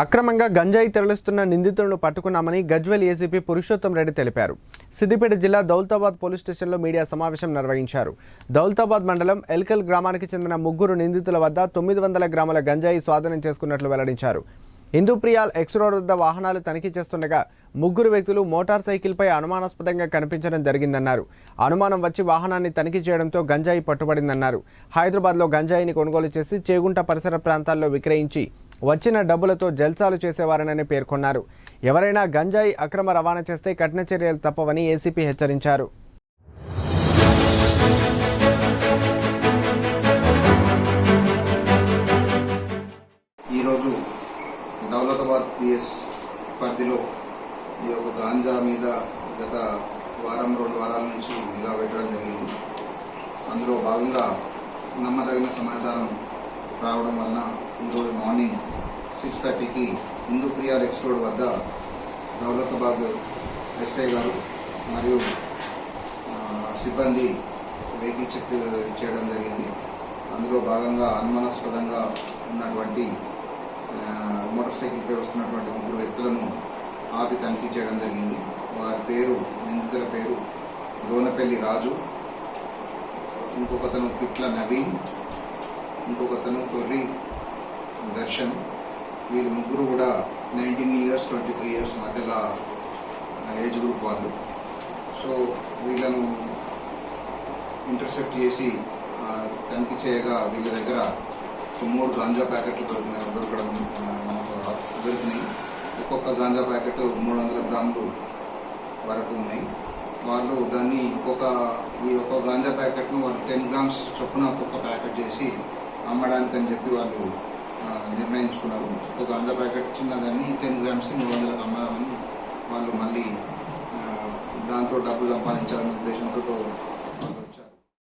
అక్రమంగా గంజాయి తరలిస్తున్న నిందితులను పట్టుకున్నామని గజ్వెల్ ఏసీపీ పురుషోత్తం రెడ్డి తెలిపారు. సిద్దిపేట జిల్లా దౌలతాబాద్ పోలీస్ స్టేషన్లో మీడియా సమావేశం నిర్వహించారు. దౌలతాబాద్ మండలం ఎల్కల్ గ్రామానికి చెందిన ముగ్గురు నిందితుల వద్ద తొమ్మిది వందల గ్రాముల గంజాయి స్వాధీనం చేసుకున్నట్లు వెల్లడించారు. హిందూప్రియాల్ ఎక్స్ రోడ్ వద్ద వాహనాలు తనిఖీ చేస్తుండగా ముగ్గురు వ్యక్తులు మోటార్ సైకిల్పై అనుమానాస్పదంగా కనిపించడం జరిగిందన్నారు. అనుమానం వచ్చి వాహనాన్ని తనిఖీ చేయడంతో గంజాయి పట్టుబడిందన్నారు. హైదరాబాద్లో గంజాయిని కొనుగోలు చేసి చేగుంట పరిసర ప్రాంతాల్లో విక్రయించి వచ్చిన డబ్బులతో జల్సాలు చేసేవారనని పేర్కొన్నారు. ఎవరైనా గంజాయి అక్రమ రవాణా చేస్తే కఠిన చర్యలు తప్పవని ఏసీపీ హెచ్చరించారు. ఈరోజు దౌలతాబాద్ పిఎస్ పరిధిలో ఈ యొక్క గాంజా మీద గత వారం రెండు వారాల నుంచి నిఘా పెట్టడం జరిగింది. అందులో భాగంగా నమ్మదగిన సమాచారం రావడం వలన ఈరోజు మార్నింగ్ సిక్స్ థర్టీకి హిందూ ప్రియాల్ ఎక్స్ రోడ్ వద్ద దౌలతాబాద్ ఎస్ఐ గారు మరియు సిబ్బంది వెహికల్ చెక్ చేయడం జరిగింది. అందులో భాగంగా అనుమానాస్పదంగా ఉన్నటువంటి మోటార్ సైకిల్పై వస్తున్నటువంటి ముగ్గురు వ్యక్తులను ఆపి తనిఖీ చేయడం జరిగింది. వారి పేరు నిందితుల పేరు దోనపల్లి రాజు ఇంకొకతను పిట్ల నవీన్ ఇంకొకతను తొర్రి దర్శన్. వీళ్ళు ముగ్గురు కూడా nineteen years twenty three years మధ్యలో ఏజ్ గ్రూప్ వాళ్ళు. సో వీళ్ళను ఇంటర్సెప్ట్ చేసి తనిఖీ చేయగా వీళ్ళ దగ్గర మూడు గాంజా ప్యాకెట్లు దొరికినాయి. దొరకడం మనకు దొరికినాయి. ఒక్కొక్క గాంజా ప్యాకెట్ మూడు వందల గ్రాములు వరకు ఉన్నాయి. వాళ్ళు దాన్ని ఒక్కొక్క ఈ ఒక్క గాంజా ప్యాకెట్ను వాళ్ళు టెన్ గ్రామ్స్ చొప్పున ఒక్కొక్క ప్యాకెట్ చేసి అమ్మడానికి అని చెప్పి వాళ్ళు నిర్ణయించుకున్నారు. ఒక వంద ప్యాకెట్ చిన్నదాన్ని టెన్ గ్రామ్స్ మూడు వందలకు అమ్మదామని వాళ్ళు మళ్ళీ దాంతో డబ్బు సంపాదించాలనే ఉద్దేశంతో